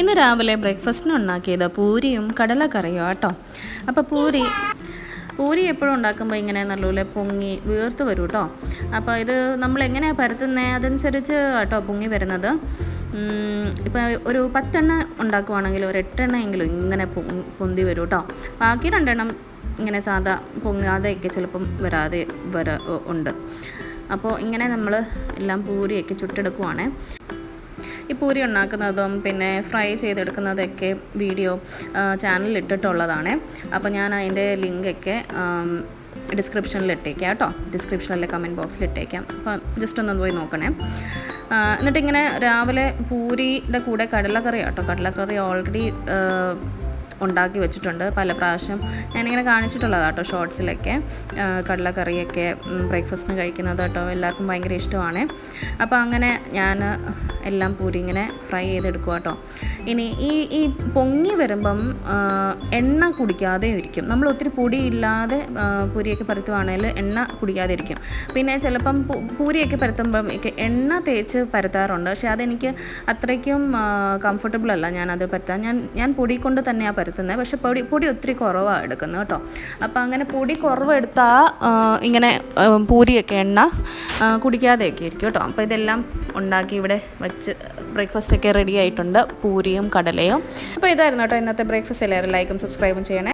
ഇന്ന് രാവിലെ ബ്രേക്ക്ഫാസ്റ്റിന് ഉണ്ടാക്കിയത് പൂരിയും കടലക്കറിയും കേട്ടോ അപ്പോൾ പൂരി പൂരി എപ്പോഴും ഉണ്ടാക്കുമ്പോൾ ഇങ്ങനെ നല്ലപോലെ പൊങ്ങി വീർത്ത് വരും കേട്ടോ അപ്പോൾ ഇത് നമ്മൾ എങ്ങനെയാണ് പരത്തുന്നത് അതനുസരിച്ച് കേട്ടോ പൊങ്ങി വരുന്നത്. ഇപ്പോൾ ഒരു പത്തെണ്ണ ഉണ്ടാക്കുവാണെങ്കിൽ ഒരു എട്ടെണ്ണയെങ്കിലും ഇങ്ങനെ പൊന്തി വരും കേട്ടോ ബാക്കി രണ്ടെണ്ണം ഇങ്ങനെ സാധാ പൊങ്ങാതെയൊക്കെ ചിലപ്പം വരാതെ വര ഉണ്ട്. അപ്പോൾ ഇങ്ങനെ നമ്മൾ എല്ലാം പൂരിയൊക്കെ ചുട്ടെടുക്കുവാണേ. ഈ പൂരി ഉണ്ടാക്കുന്നതും പിന്നെ ഫ്രൈ ചെയ്തെടുക്കുന്നതൊക്കെ വീഡിയോ ചാനലിൽ ഇട്ടിട്ടുള്ളതാണ് അപ്പോൾ ഞാൻ അതിന്റെ ലിങ്കൊക്കെ ഡിസ്ക്രിപ്ഷനിൽ ഇട്ടേക്കാം കേട്ടോ. ഡിസ്ക്രിപ്ഷനിലെ കമന്റ് ബോക്സിൽ ഇട്ടേക്കാം അപ്പോൾ ജസ്റ്റ് ഒന്ന് പോയി നോക്കണേ. എന്നിട്ടിങ്ങനെ രാവിലെ പൂരിയുടെ കൂടെ കടലക്കറി കേട്ടോ കടലക്കറി ഓൾറെഡി ഉണ്ടാക്കി വെച്ചിട്ടുണ്ട് പല പ്രാവശ്യം. ഞാനിങ്ങനെ കാണിച്ചിട്ടുള്ളതാണ് കേട്ടോ ഷോർട്സിലൊക്കെ. കടലക്കറിയൊക്കെ ബ്രേക്ക്ഫാസ്റ്റിന് കഴിക്കുന്നത് കേട്ടോ എല്ലാവർക്കും ഭയങ്കര ഇഷ്ടമാണ്. അപ്പോൾ അങ്ങനെ ഞാൻ എല്ലാം പൂരി ഇങ്ങനെ ഫ്രൈ ചെയ്തെടുക്കുക കേട്ടോ. ഇനി ഈ ഈ പൊങ്ങി വരുമ്പം എണ്ണ കുടിക്കാതെ ഇരിക്കും. നമ്മൾ ഒത്തിരി പൊടിയില്ലാതെ പൂരിയൊക്കെ പരത്തുവാണെങ്കിൽ എണ്ണ കുടിക്കാതെ ഇരിക്കും. പിന്നെ ചിലപ്പം പൂരിയൊക്കെ പരത്തുമ്പം എണ്ണ തേച്ച് പരത്താറുണ്ട്. പക്ഷേ അതെനിക്ക് അത്രയ്ക്കും കംഫർട്ടബിൾ അല്ല ഞാനത് പരത്താൻ. ഞാൻ ഞാൻ പൊടി കൊണ്ട് തന്നെയാണ് പക്ഷേ പൊടി പൊടി ഒത്തിരി കുറവാണ് എടുക്കുന്നത് കേട്ടോ. അപ്പോൾ അങ്ങനെ പൊടി കുറവെടുത്താൽ ഇങ്ങനെ പൂരിയൊക്കെ എണ്ണ കുടിക്കാതെയൊക്കെ ആയിരിക്കും കേട്ടോ. അപ്പോൾ ഇതെല്ലാം ഉണ്ടാക്കി ഇവിടെ വെച്ച് ബ്രേക്ക്ഫാസ്റ്റ് ഒക്കെ റെഡി ആയിട്ടുണ്ട്. പൂരിയും കടലയും. അപ്പോൾ ഇതായിരുന്നു കേട്ടോ ഇന്നത്തെ ബ്രേക്ക്ഫാസ്റ്റ്. എല്ലാവരും ലൈക്കും സബ്സ്ക്രൈബും ചെയ്യണേ.